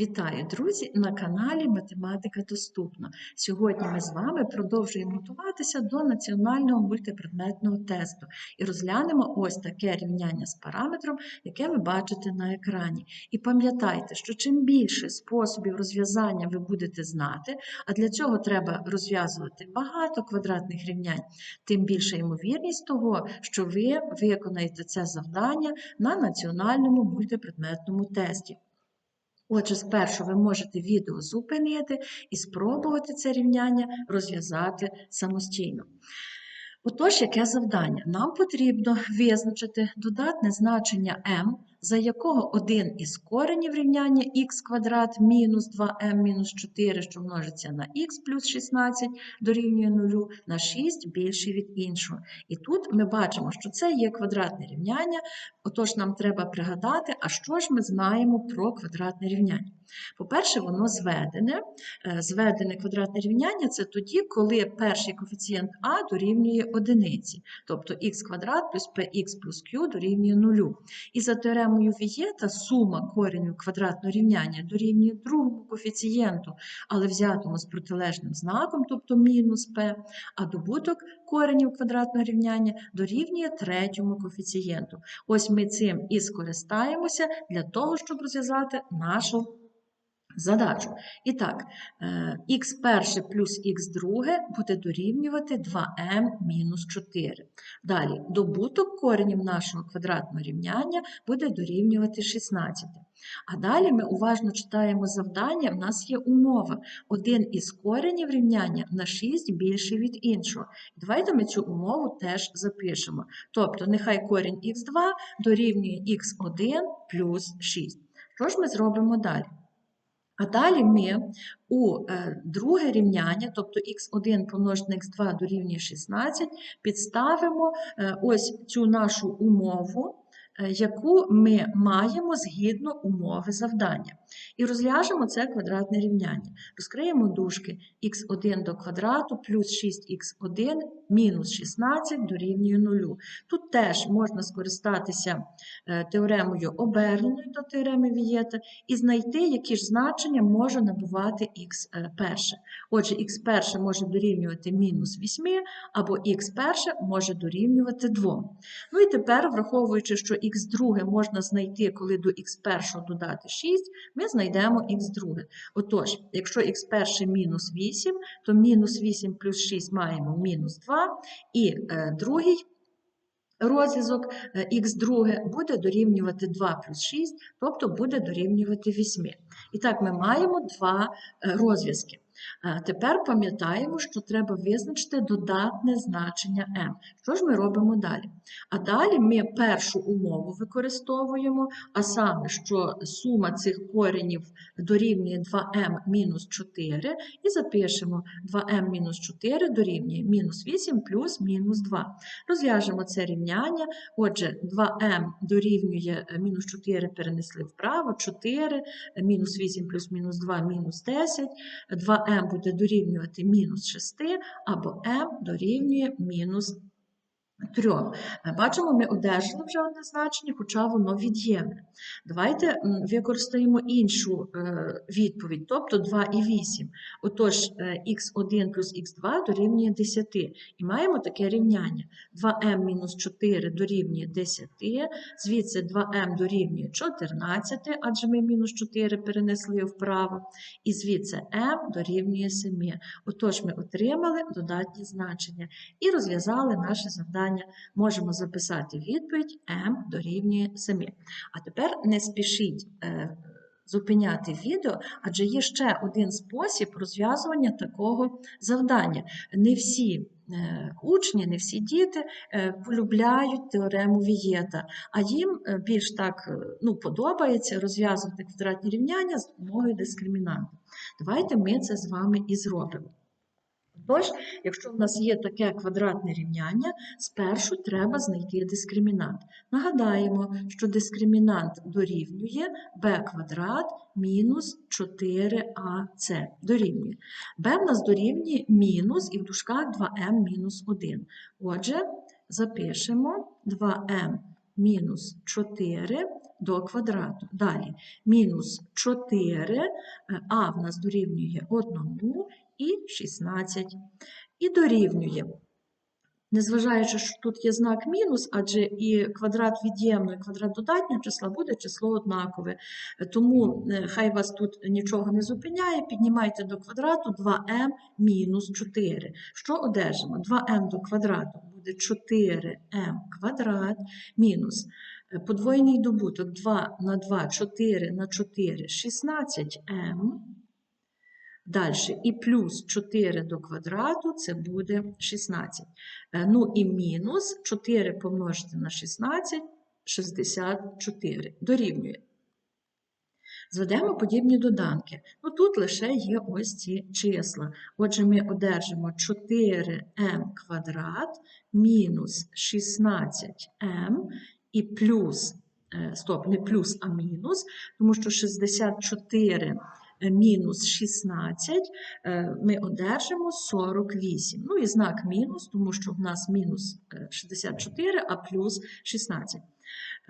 Вітаю, друзі, на каналі Математика Доступна. Сьогодні ми з вами продовжуємо готуватися до національного мультипредметного тесту і розглянемо ось таке рівняння з параметром, яке ви бачите на екрані. І пам'ятайте, що чим більше способів розв'язання ви будете знати, а для цього треба розв'язувати багато квадратних рівнянь, тим більша ймовірність того, що ви виконаєте це завдання на національному мультипредметному тесті. Отже, спершу ви можете відео зупинити і спробувати це рівняння розв'язати самостійно. Отож, яке завдання? Нам потрібно визначити додатне значення m, за якого один із коренів рівняння х квадрат мінус 2m мінус 4, що множиться на х плюс 16 дорівнює 0, на 6 більший від іншого. І тут ми бачимо, що це є квадратне рівняння, отож нам треба пригадати, а що ж ми знаємо про квадратне рівняння. По-перше, воно зведене. Е, Зведене квадратне рівняння це тоді, коли перший коефіцієнт а дорівнює одиниці, тобто х квадрат плюс px плюс q дорівнює нулю. І за теоремою Вієта сума коренів квадратного рівняння дорівнює другому коефіцієнту, але взятому з протилежним знаком, тобто мінус p, а добуток коренів квадратного рівняння дорівнює третьому коефіцієнту. Ось ми цим і скористаємося для того, щоб розв'язати нашу задачу. І так, х перше плюс х друге буде дорівнювати 2m мінус 4. Далі, добуток коренів нашого квадратного рівняння буде дорівнювати 16. А далі ми уважно читаємо завдання, в нас є умова. Один із коренів рівняння на 6 більший від іншого. Давайте ми цю умову теж запишемо. Тобто, нехай корінь х2 дорівнює х1 плюс 6. Що ж ми зробимо далі? А далі ми у е, друге рівняння, тобто х1 помножити на х2 дорівнює 16, підставимо е, ось цю нашу умову, яку ми маємо згідно умови завдання. І розв'яжемо це квадратне рівняння. Розкриємо дужки х1 до квадрату плюс 6х1 мінус 16 дорівнює 0. Тут теж можна скористатися теоремою оберненою до теореми Вієта і знайти, які ж значення може набувати х перше. Отже, х перше може дорівнювати мінус 8, або х перше може дорівнювати 2. Ну і тепер, враховуючи, що х друге можна знайти, коли до х першого додати 6, ми знайдемо х друге. Отож, якщо х перше мінус 8, то мінус 8 плюс 6 маємо мінус 2, і е, другий розв'язок х друге буде дорівнювати 2 плюс 6, тобто буде дорівнювати 8. І так, ми маємо два розв'язки. Тепер пам'ятаємо, що треба визначити додатне значення m. Що ж ми робимо далі? А далі ми першу умову використовуємо, а саме, що сума цих коренів дорівнює 2m мінус 4, і запишемо 2m мінус 4 дорівнює мінус 8 плюс мінус 2. Розв'яжемо це рівняння. Отже, 2m дорівнює мінус 4 перенесли вправо, 4, мінус 8 плюс мінус 2 мінус 10, 2m m буде дорівнювати мінус 6, або m дорівнює мінус 3. Бачимо, ми одержали вже одне значення, хоча воно від'ємне. Давайте використаємо іншу відповідь, тобто 2 і 8. Отож, х1 плюс х2 дорівнює 10. І маємо таке рівняння. 2m мінус 4 дорівнює 10, звідси 2m дорівнює 14, адже ми мінус 4 перенесли вправо, і звідси m дорівнює 7. Отож, ми отримали додатні значення і розв'язали наше завдання можемо записати відповідь m дорівнює 7. А тепер не спішіть е, зупиняти відео, адже є ще один спосіб розв'язування такого завдання. Не всі е, учні, не всі діти е, полюбляють теорему Вієта, а їм більш так ну, подобається розв'язувати квадратні рівняння з допомогою дискримінанта. Давайте ми це з вами і зробимо. Тож, якщо в нас є таке квадратне рівняння, спершу треба знайти дискримінант. Нагадаємо, що дискримінант дорівнює b квадрат мінус 4ac. Дорівнює. b в нас дорівнює мінус і в дужках 2m мінус 1. Отже, запишемо 2m мінус 4 до квадрату. Далі мінус 4, е, а в нас дорівнює 1 і 16. І дорівнює. Незважаючи, що тут є знак мінус, адже і квадрат від'ємного, і квадрат додатнього числа буде число однакове. Тому е, хай вас тут нічого не зупиняє, піднімайте до квадрату 2m мінус 4. Що одержимо? 2m до квадрату буде 4m квадрат мінус е, подвоєний добуток 2 на 2, 4 на 4, 16m. Далі і плюс 4 до квадрату це буде 16. Е, Ну і мінус 4 помножити на 16 64. Дорівнює. Зведемо подібні доданки. Ну тут лише є ось ці числа. Отже, ми одержимо 4m квадрат мінус 16m і плюс, е, стоп, не плюс, а мінус, тому що 64 мінус 16 е, ми одержимо 48. Ну і знак мінус, тому що в нас мінус е, 64, а плюс 16.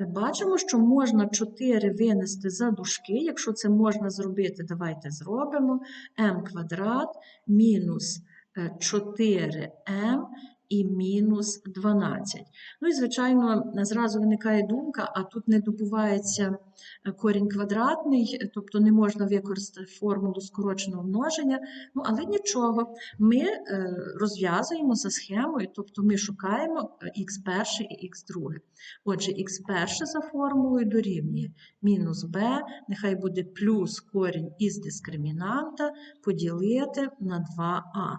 Е, Бачимо, що можна 4 винести за дужки. Якщо це можна зробити, давайте зробимо. m квадрат мінус е, 4m і мінус 12. Ну і, звичайно, зразу виникає думка, а тут не добувається е, корінь квадратний, е, тобто не можна використати формулу скороченого множення. Ну, але нічого, ми е, розв'язуємо за схемою, тобто ми шукаємо х перше і х друге. Отже, х перше за формулою дорівнює мінус b, нехай буде плюс корінь із дискримінанта поділити на 2а.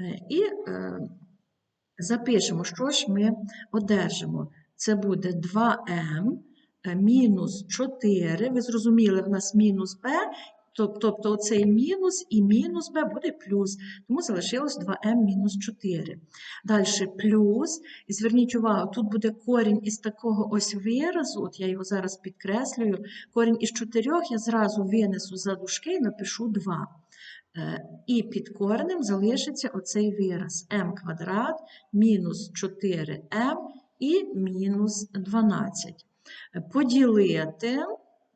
Е, І е, запишемо, що ж ми одержимо. Це буде 2m е, мінус 4. Ви зрозуміли, в нас мінус b, тобто оцей мінус і мінус b буде плюс, тому залишилось 2m мінус 4. Далі плюс, і зверніть увагу, тут буде корінь із такого ось виразу, от я його зараз підкреслюю, корінь із 4 я зразу винесу за дужки і напишу 2. Е, І під коренем залишиться оцей вираз m квадрат мінус 4m і мінус 12. Е, Поділити,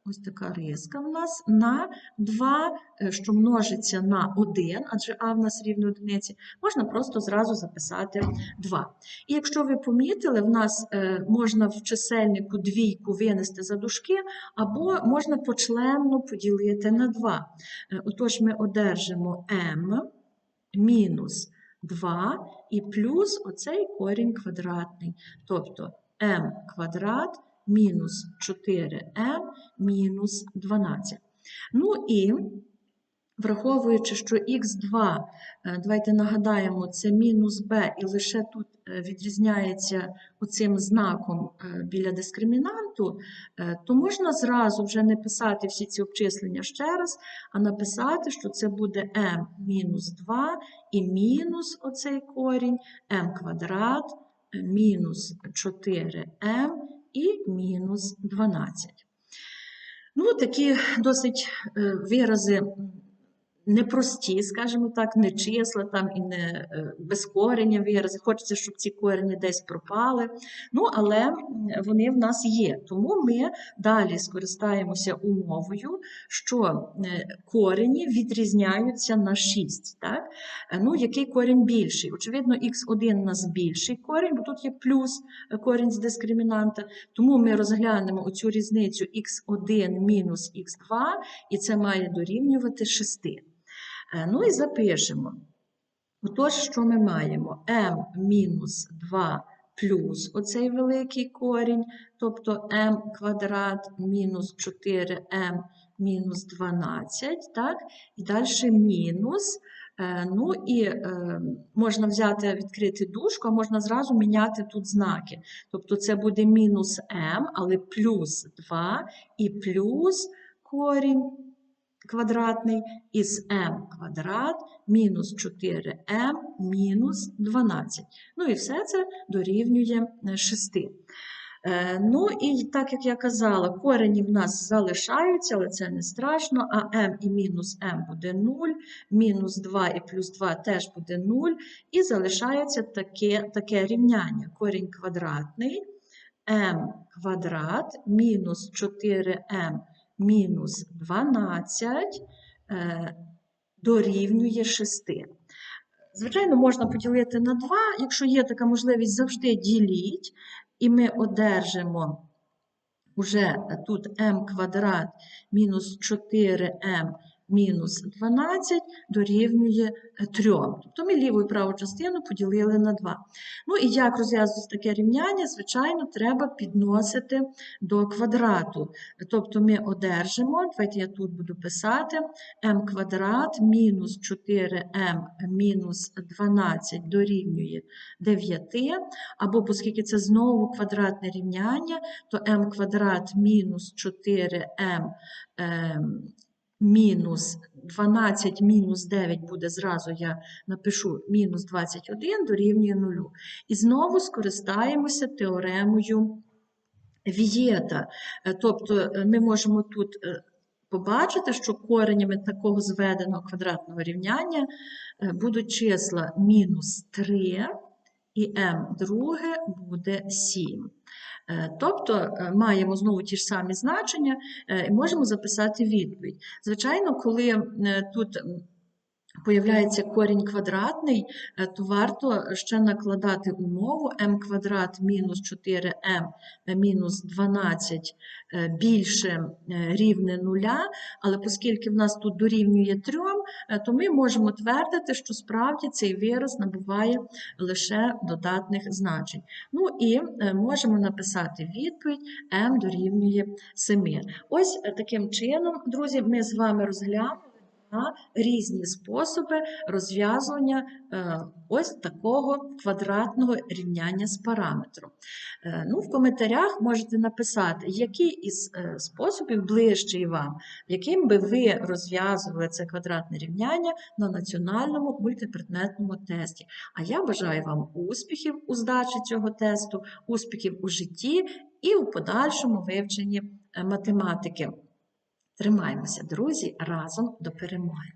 ось така риска в нас, на 2, е, що множиться на 1, адже а в нас рівно одиниці, можна просто зразу записати 2. І якщо ви помітили, в нас е, можна в чисельнику двійку винести за дужки, або можна почленно поділити на 2. Е, Отож, ми одержимо m мінус 2 і плюс оцей корінь квадратний. Тобто m квадрат мінус 4m мінус 12. Ну і враховуючи, що х2, е, давайте нагадаємо, це мінус b, і лише тут е, відрізняється оцим знаком е, біля дискримінанту, то можна зразу вже не писати всі ці обчислення ще раз, а написати, що це буде m мінус 2 і мінус оцей корінь m квадрат мінус 4m і мінус 12. Ну, такі досить е, вирази непрості, скажімо так, не числа там і не е, без корення вирази. Хочеться, щоб ці корені десь пропали. Ну, але вони в нас є. Тому ми далі скористаємося умовою, що е, корені відрізняються на 6. Так? Е, Ну, який корінь більший? Очевидно, х1 у нас більший корінь, бо тут є плюс корінь з дискримінанта. Тому ми розглянемо оцю різницю х1 мінус х2, і це має дорівнювати 6. Ну і запишемо. Отож, що ми маємо? m мінус 2 плюс оцей великий корінь, тобто m квадрат мінус 4m мінус 12, так? І далі мінус. Е, Ну і е, можна взяти, відкрити дужку, а можна зразу міняти тут знаки. Тобто це буде мінус m, але плюс 2 і плюс корінь квадратний із m квадрат мінус 4m мінус 12. Ну і все це дорівнює 6. Е, Ну і так як я казала, корені в нас залишаються, але це не страшно. А m і мінус m буде 0, мінус 2 і плюс 2 теж буде 0. І залишається таке, таке рівняння. Корінь квадратний m квадрат мінус 4m мінус 12 е, дорівнює 6. Звичайно, можна поділити на 2, якщо є така можливість, завжди діліть, і ми одержимо уже тут m квадрат мінус 4m мінус 12 дорівнює 3. Тобто ми ліву і праву частину поділили на 2. Ну і як розв'язувати таке рівняння? Звичайно, треба підносити до квадрату. Тобто ми одержимо, давайте я тут буду писати, m квадрат мінус 4m мінус 12 дорівнює 9, або оскільки це знову квадратне рівняння, то m квадрат мінус 4m ем, мінус 12 мінус 9 буде зразу, я напишу мінус 21 дорівнює 0. І знову скористаємося теоремою Вієта. Е, Тобто е, ми можемо тут е, побачити, що коренями такого зведеного квадратного рівняння будуть числа мінус 3 і m друге буде 7. Е, Тобто е, маємо знову ті ж самі значення е, і можемо записати відповідь. Звичайно, коли тут появляється корінь квадратний, е, то варто ще накладати умову m квадрат мінус 4m мінус 12 е, більше е, рівне нуля, але оскільки в нас тут дорівнює 3, е, то ми можемо твердити, що справді цей вираз набуває лише додатних значень. Ну і е, можемо написати відповідь m дорівнює 7. Ось е, таким чином, друзі, ми з вами розглянули на різні способи розв'язування е, ось такого квадратного рівняння з параметром. Е, Ну, в коментарях можете написати, який із е, способів ближчий вам, яким би ви розв'язували це квадратне рівняння на національному мультипредметному тесті. А я бажаю вам успіхів у здачі цього тесту, успіхів у житті і у подальшому вивченні математики. Тримаємося, друзі, разом до перемоги!